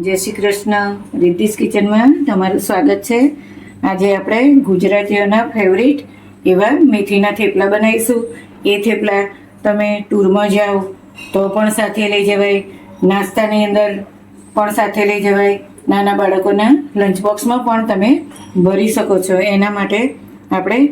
જય શ્રી કૃષ્ણ. રિદ્ધિસ કિચનમાં તમારું સ્વાગત છે. આજે આપણે ગુજરાતીઓના ફેવરિટ એવા મેથીના થેપલા બનાવીશું. એ થેપલા તમે ટૂરમાં જાઓ તો પણ સાથે લઈ જવાય. નાસ્તાની અંદર પણ સાથે લઈ જવાય. નાના બાળકોના લંચ બોક્સમાં પણ તમે ભરી શકો છો. એના માટે આપણે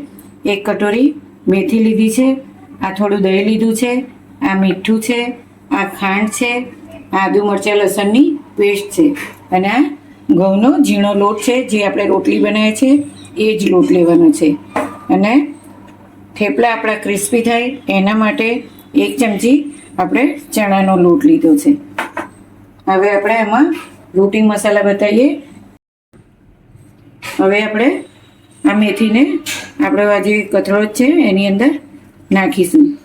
એક કટોરી મેથી લીધી છે. આ થોડું દહીં લીધું છે. આ મીઠું છે. આ ખાંડ છે. આદુ મરચાં, લસણની પેસ્ટ છે. અને આ ઘઉંનો ઝીણો લોટ છે, જે આપણે રોટલી બનાવીએ છીએ, એ જ લોટ લેવાનો છે. અને થેપલા આપણા ક્રિસ્પી થાય, એના માટે એક ચમચી આપણે ચણાનો લોટ લીધો છે. હવે આપણે એમાં રોટી મસાલા બતાવીએ. હવે આપણે આ મેથીને આપણે આ જે કથળો છે, એની અંદર નાખીશું.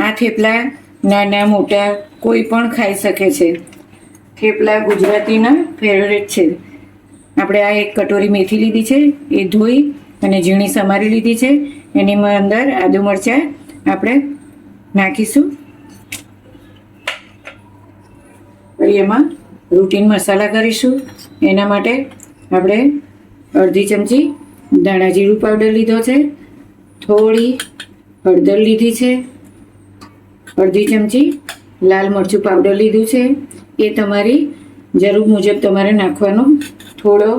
આ થેપલા નાના મોટા કોઈ પણ ખાઈ શકે છે. થેપલા ગુજરાતીના ફેવરેટ છે. આપણે આ એક કટોરી મેથી લીધી છે, એ ધોઈ અને ઝીણી સમારી લીધી છે. એની અંદર આદુ મરચાં આપણે નાખીશું. પછી એમાં રૂટીન મસાલા કરીશું. એના માટે આપણે અડધી ચમચી ધાણા જીરું પાવડર લીધો છે. થોડી હળદર લીધી છે. અડધી ચમચી લાલ મરચું પાવડર લીધું છે. એ તમારી જરૂર મુજબ તમારે નાખવાનો થોડો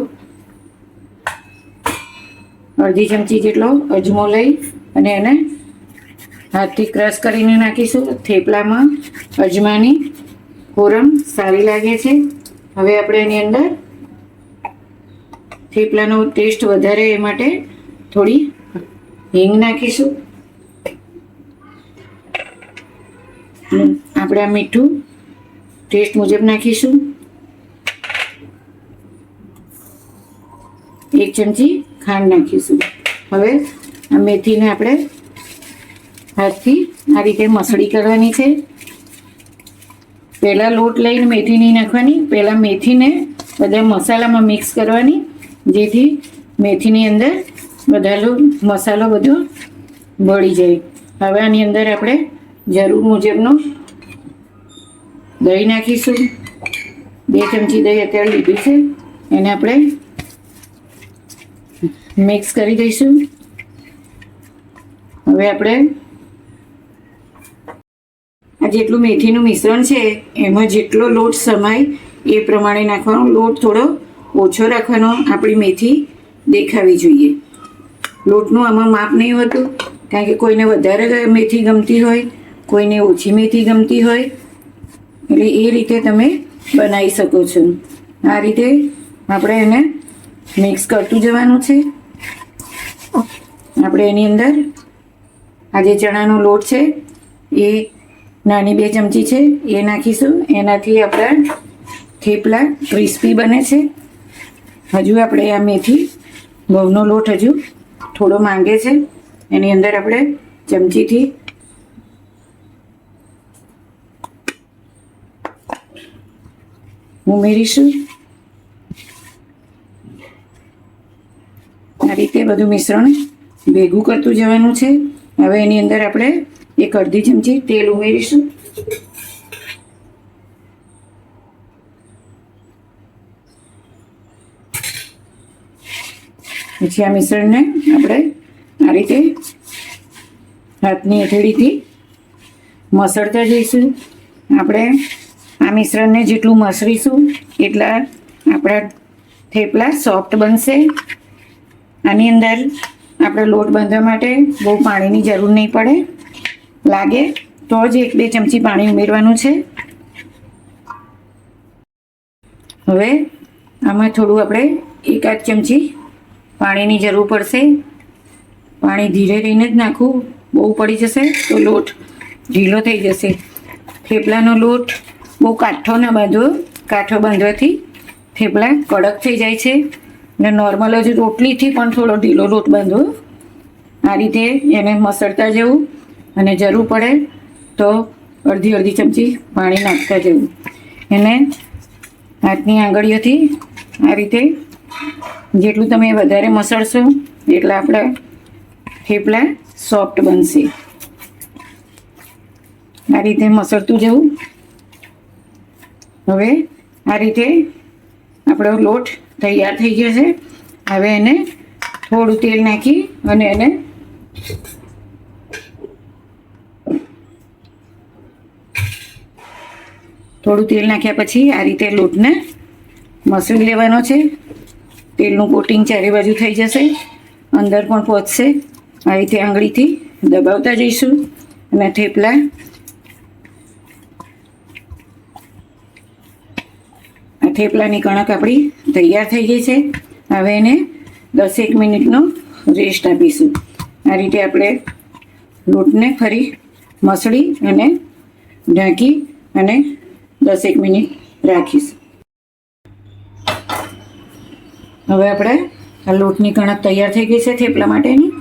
અડધી ચમચી જેટલો અજમો લઈ અને એને હાથથી ક્રશ કરીને નાખીશું. થેપલામાં અજમાની કોરમ સારી લાગે છે. હવે આપણે એની અંદર થેપલાનો ટેસ્ટ વધારે એ માટે થોડી હિંગ નાખીશું. આપણે આ મીઠું ટેસ્ટ મુજબ નાખીશું. એક ચમચી ખાંડ નાખીશું. હવે આ મેથીને આપણે હાથથી આ રીતે મસળી કરવાની છે. પહેલાં લોટ લઈને મેથી નહીં નાખવાની, પહેલાં મેથીને બધા મસાલામાં મિક્સ કરવાની, જેથી મેથીની અંદર બધા મસાલો બધો ભળી જાય. હવે આની અંદર આપણે જરૂર મુજબનું દહીં નાખીશું. બે ચમચી દહીં અત્યારે લીધું છે. એને આપણે મિક્સ કરી દઈશું. હવે આપણે આ જેટલું મેથીનું મિશ્રણ છે, એમાં જેટલો લોટ સમાય એ પ્રમાણે નાખવાનો. લોટ થોડો ઓછો રાખવાનો. આપણી મેથી દેખાવી જોઈએ. લોટનું આમાં માપ નહીં હોતું, કારણ કે કોઈને વધારે મેથી ગમતી હોય કોઈને ઓછી મેથી ગમતી હોય, એટલે એ રીતે તમે બનાવી શકો છો. આ રીતે આપણે એને મિક્સ કરતું જવાનું છે. આપણે એની અંદર આ જે ચણાનો લોટ છે, એ નાની બે ચમચી છે, એ નાખીશું. એનાથી આપણા થેપલા ક્રિસ્પી બને છે. હજુ આપણે આ મેથી ઘઉંનો લોટ હજુ થોડો માંગે છે. એની અંદર આપણે ચમચીથી ઉમેરીશું. આ રીતે બધું મિશ્રણ ભેગું કરતું જવાનું છે. હવે એની અંદર આપણે એક અડધી ચમચી તેલ ઉમેરીશું. પછી આ મિશ્રણને આપણે આ રીતે હાથની હથેળીથી મસળતા જઈશું. આપણે આ મિશ્રણને જેટલું મસરીશું એટલા આપણા થેપલા સોફ્ટ બનશે. આની અંદર આપણે લોટ બાંધવા માટે બહુ પાણીની જરૂર નહીં પડે. લાગે તો જ એક બે ચમચી પાણી ઉમેરવાનું છે. હવે આમાં થોડું આપણે એકાદ ચમચી પાણીની જરૂર પડશે. પાણી ધીરે રહીને જ નાખવું બહુ પડી જશે તો લોટ ઢીલો થઈ જશે. થેપલાનો લોટ બહુ કાઠો ના બાંધવો કાઠો બાંધવાથી થેપલા કડક થઈ જાય છે. ને નોર્મલ જ રોટલીથી પણ થોડો ઢીલો લોટ બાંધવો આ રીતે એને મસળતા જવું અને જરૂર પડે તો અડધી અડધી ચમચી પાણી નાખતા જવું. એને હાથની આંગળીઓથી આ રીતે જેટલું તમે વધારે મસળશો એટલા આપણા થેપલા સોફ્ટ બનશે. આ રીતે મસળતું જવું. હવે આ રીતે આપણો લોટ તૈયાર થઈ ગયો છે. હવે એને થોડું તેલ નાખી અને એને થોડું તેલ નાખ્યા પછી આ રીતે લોટને મસળી લેવાનો છે. તેલનું કોટિંગ ચારે બાજુ થઈ જશે. અંદર પણ પહોંચશે આ રીતે આંગળીથી દબાવતા જઈશું. અને થેપલા થેપલાની કણક આપણી તૈયાર થઈ ગઈ છે. હવે એને દસેક મિનિટનો રેસ્ટ આપીશું. આ રીતે આપણે લોટને ફરી મસળી અને ઢાંકી અને દસેક મિનિટ રાખીશું. હવે આપણે આ લોટની કણક તૈયાર થઈ ગઈ છે થેપલા માટેની.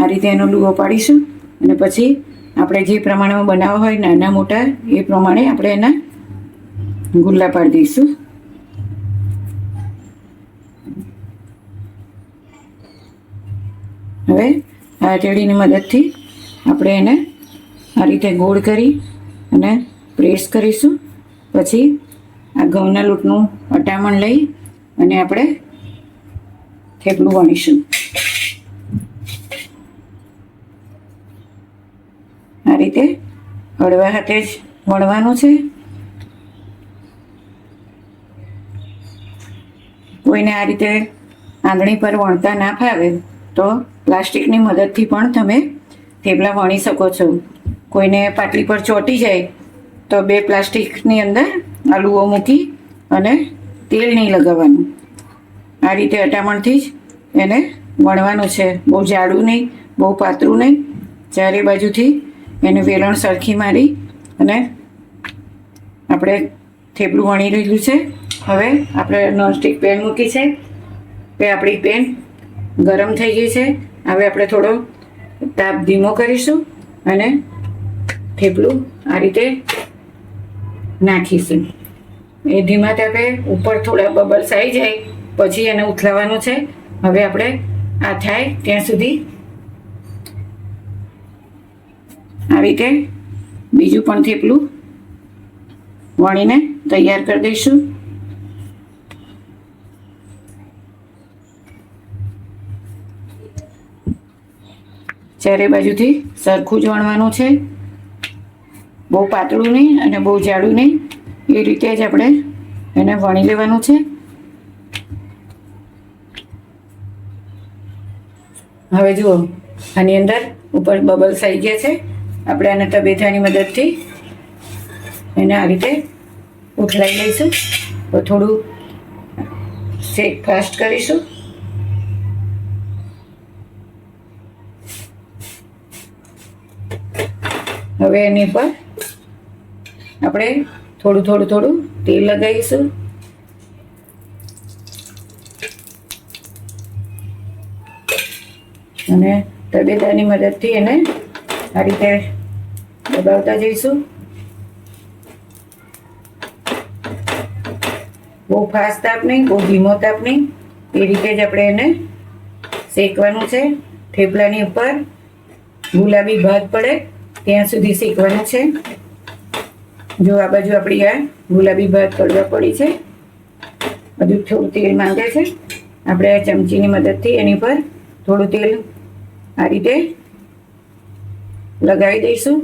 આ રીતે એનો લૂવો પાડીશું અને પછી આપણે જે પ્રમાણમાં બનાવવા હોય નાના મોટા એ પ્રમાણે આપણે એના ગુલ્લા પાડી દઈશું. હવે હથેળીની મદદથી આપણે એને આ રીતે ગોળ કરી અને પ્રેસ કરીશું. પછી આ ઘઉંના લોટનું અટામણ લઈ અને આપણે થેપલું વણીશું. આ રીતે હળવા હાથે જ વણવાનું છે. કોઈને આ રીતે આંગળી પર વણતા ના ફાવે તો પ્લાસ્ટિકની મદદથી પણ તમે થેપલા વણી શકો છો. કોઈને પાટલી પર ચોંટી જાય, તો બે પ્લાસ્ટિકની અંદર આલુઓ મૂકી અને તેલ નહીં લગાવવાનું. આ રીતે અટામણથી જ એને વણવાનું છે. બહુ જાડું નહીં, બહુ પાતળું નહીં. ચારે બાજુથી એને વેલણ સરખી મારી અને આપણે થેપલું વણી લીધું છે. હવે આપણે નોનસ્ટિક પેન મૂકી છે. તે આપણી પેન ગરમ થઈ ગઈ છે. હવે આપણે થોડો તાપ ધીમો કરીશું અને થેપલું આ રીતે નાખીશું. એ ધીમા તાપે ઉપર થોડા બબલ્સ આવી જાય, પછી એને ઉથલાવાનું છે. હવે આપણે આ થાય ત્યાં સુધી આ રીતે બીજું પણ થેપલું વણીને તૈયાર કરી દઈશું. ચારે બાજુથી સરખું જ વણવાનું છે. બહુ પાતળું નહીં અને બહુ જાડું નહીં. એ રીતે જ આપણે એને વણી લેવાનું છે. હવે જુઓ, આની અંદર ઉપર બબલ્સ આવી ગયા છે. આપણે આને તબેથાની મદદથી એને આ રીતે ઉથલાઈ લઈશું. થોડું શેક ફાસ્ટ કરીશું. હવે એની પર આપણે થોડું થોડું થોડું તેલ લગાવીશું. અને તબેદાની મદદથી એને આ રીતે દબાવતા જઈશું. બહુ ફાસ્ટ તાપ નહીં, બહુ ધીમો તાપ નહીં. એ રીતે જ આપણે એને શેકવાનું છે. થેપલાની ઉપર ગુલાબી ભાત પડે. ત્યાં સુધી શેકવાનું છે. જો આ બાજુ આપણી આ ગુલાબી ભાત તળવા પડી છે. હજુ થોડું તેલ માંગે છે. આપણે આ ચમચીની મદદથી એની પર થોડું તેલ આ રીતે લગાવી દઈશું.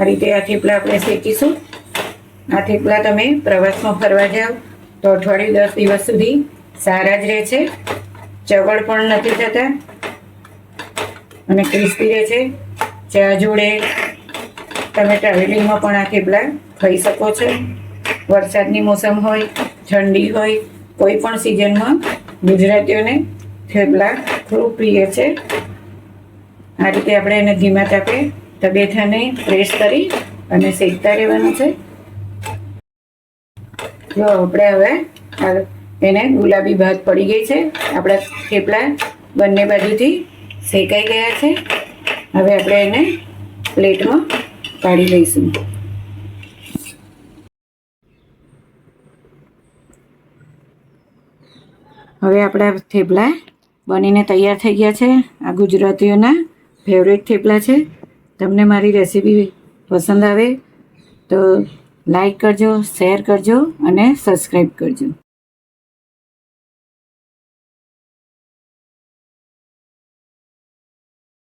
આ રીતે આ થેપલા આપણે શેકીશું. આ થેપલા તમે પ્રવાસમાં ફરવા જાઓ તો અઠવાડિયું દસ દિવસ સુધી સારા જ રહે છે. ચગળ પણ નથી થતા. અને ક્રિસ્પી રહે છે. ચા જોડે તમે ટ્રાવેલિંગમાં પણ આ થેપલા ખાઈ શકો છો. વરસાદની મોસમ હોય, ઠંડી હોય, કોઈ પણ સિઝનમાં ગુજરાતીઓને થેપલા ખૂબ પ્રિય છે. આ રીતે આપણે એને ધીમા તાપે તબેથાને પ્રેસ કરી અને શેકતા રહેવાનું છે. જો આપણે હવે. એને ગુલાબી ભાત પડી ગઈ છે. આપણા થેપલા બંને બાજુથી શેકાઈ ગયા છે. હવે આપણે એને પ્લેટમાં કાઢી લઈશું. હવે આપણા થેપલા બનીને તૈયાર થઈ ગયા છે. આ ગુજરાતીઓના ફેવરેટ થેપલા છે. તમને મારી રેસીપી પસંદ આવે તો લાઈક કરજો શેર કરજો અને સબસ્ક્રાઈબ કરજો.